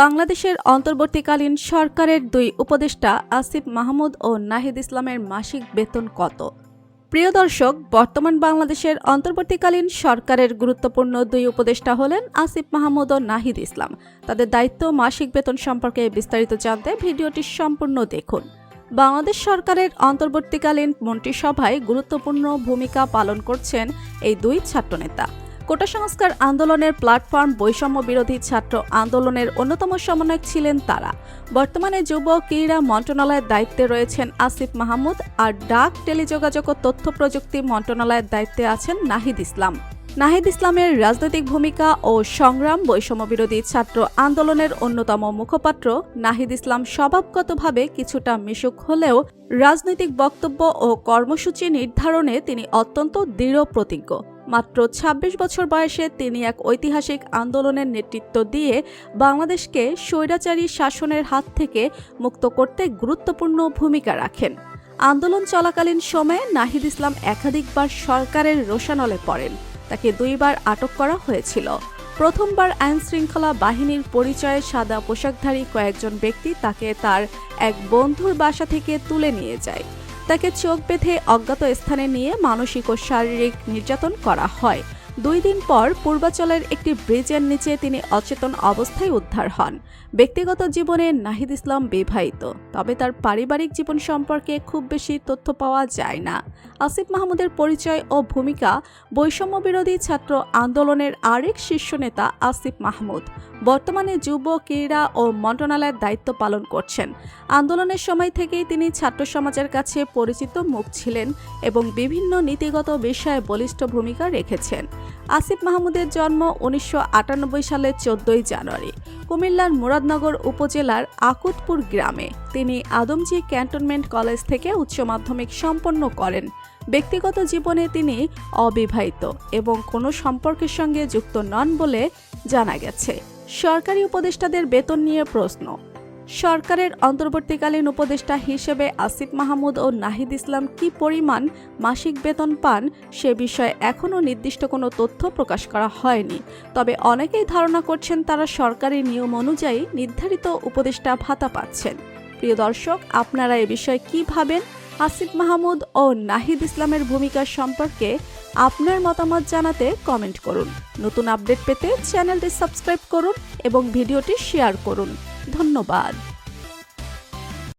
বাংলাদেশের অন্তর্বর্তীকালীন সরকারের দুই উপদেষ্টা আসিফ মাহমুদ ও নাহিদ ইসলামের মাসিক বেতন কত? প্রিয় দর্শক, বর্তমান বাংলাদেশের অন্তর্বর্তীকালীন সরকারের গুরুত্বপূর্ণ দুই উপদেষ্টা হলেন আসিফ মাহমুদ ও নাহিদ ইসলাম। তাদের দায়িত্ব মাসিক বেতন সম্পর্কে বিস্তারিত জানতে ভিডিওটি সম্পূর্ণ দেখুন। বাংলাদেশ সরকারের অন্তর্বর্তীকালীন মন্ত্রিসভায় গুরুত্বপূর্ণ ভূমিকা পালন করছেন এই দুই ছাত্রনেতা। কোটা সংস্কার আন্দোলনের প্ল্যাটফর্ম বৈষম্য বিরোধী ছাত্র আন্দোলনের অন্যতম সমন্বয়ক ছিলেন তারা। বর্তমানে যুব, ক্রীড়া মন্ত্রণালয়ের দায়িত্বে রয়েছেন আসিফ মাহমুদ আর ডাক টেলিযোগাযোগ ও তথ্য প্রযুক্তি মন্ত্রণালয়ের দায়িত্বে আছেন নাহিদ ইসলাম। নাহিদ ইসলামের রাজনৈতিক ভূমিকা ও সংগ্রাম বৈষম্য বিরোধী ছাত্র আন্দোলনের অন্যতম মুখপাত্র নাহিদ ইসলাম স্বভাবগতভাবে কিছুটা মিশুক হলেও রাজনৈতিক বক্তব্য ও কর্মসূচি নির্ধারণে তিনি অত্যন্ত দৃঢ় প্রতিজ্ঞ মাত্র ২৬ বছর বয়সে তিনি এক ঐতিহাসিক আন্দোলনের নেতৃত্ব দিয়ে বাংলাদেশকে স্বৈরাচারী শাসনের হাত থেকে মুক্ত করতে গুরুত্বপূর্ণ ভূমিকা রাখেন। আন্দোলন চলাকালীন সময়ে নাহিদ ইসলাম একাধিকবার সরকারের রোশানলে পড়েন। তাকে দুইবার আটক করা হয়েছিল। প্রথমবার আইন শৃঙ্খলা বাহিনীর পরিচয়ে সাদা পোশাকধারী কয়েকজন ব্যক্তি তাকে তার এক বন্ধুর বাসা থেকে তুলে নিয়ে যায়। তাকে চোখ বেঁধে অজ্ঞাত স্থানে নিয়ে মানসিক ও শারীরিক নির্যাতন করা হয়। দুই দিন পর পূর্বাচলের একটি ব্রিজের নিচে তিনি অচেতন অবস্থায় উদ্ধার হন। ব্যক্তিগত জীবনে নাহিদ ইসলাম বিবাহিত, তবে তার পারিবারিক জীবন সম্পর্কে খুব বেশি তথ্য পাওয়া যায় না। আসিফ মাহমুদের পরিচয় ও ভূমিকা বৈষম্য বিরোধী ছাত্র আন্দোলনের আরেক শীর্ষ নেতা আসিফ মাহমুদ। বর্তমানে যুব, ক্রীড়া ও মন্ত্রণালয়ের দায়িত্ব পালন করছেন। আন্দোলনের সময় থেকেই তিনি ছাত্র সমাজের কাছে পরিচিত মুখ ছিলেন এবং বিভিন্ন নীতিগত বিষয়ে বলিষ্ঠ ভূমিকা রেখেছেন। আসিফ মাহমুদের জন্ম উনিশশো সালের চোদ্দই জানুয়ারি, কুমিল্লার মুরাদনগর উপজেলার আকুতপুর গ্রামে। তিনি আদমজি ক্যান্টনমেন্ট কলেজ থেকে উচ্চ মাধ্যমিক সম্পন্ন করেন। ব্যক্তিগত জীবনে তিনি অবিবাহিত এবং কোনো সম্পর্কের সঙ্গে যুক্ত নন বলে জানা গেছে। সরকারি উপদেষ্টাদের বেতন নিয়ে প্রশ্ন। সরকারের অন্তর্বর্তীকালীন উপদেষ্টা হিসেবে আসিফ মাহমুদ ও নাহিদ ইসলাম কি পরিমাণ মাসিক বেতন পান সে বিষয়ে এখনও নির্দিষ্ট কোনো তথ্য প্রকাশ করা হয়নি। তবে অনেকেই ধারণা করছেন তারা সরকারি নিয়ম অনুযায়ী নির্ধারিত উপদেষ্টা ভাতা পাচ্ছেন। প্রিয় দর্শক, আপনারা এ বিষয়ে কি ভাবেন? আসিফ মাহমুদ ও নাহিদ ইসলামের ভূমিকা সম্পর্কে আপনার মতামত জানাতে কমেন্ট করুন। নতুন আপডেট পেতে চ্যানেলটি সাবস্ক্রাইব করুন এবং ভিডিওটি শেয়ার করুন। ধন্যবাদ।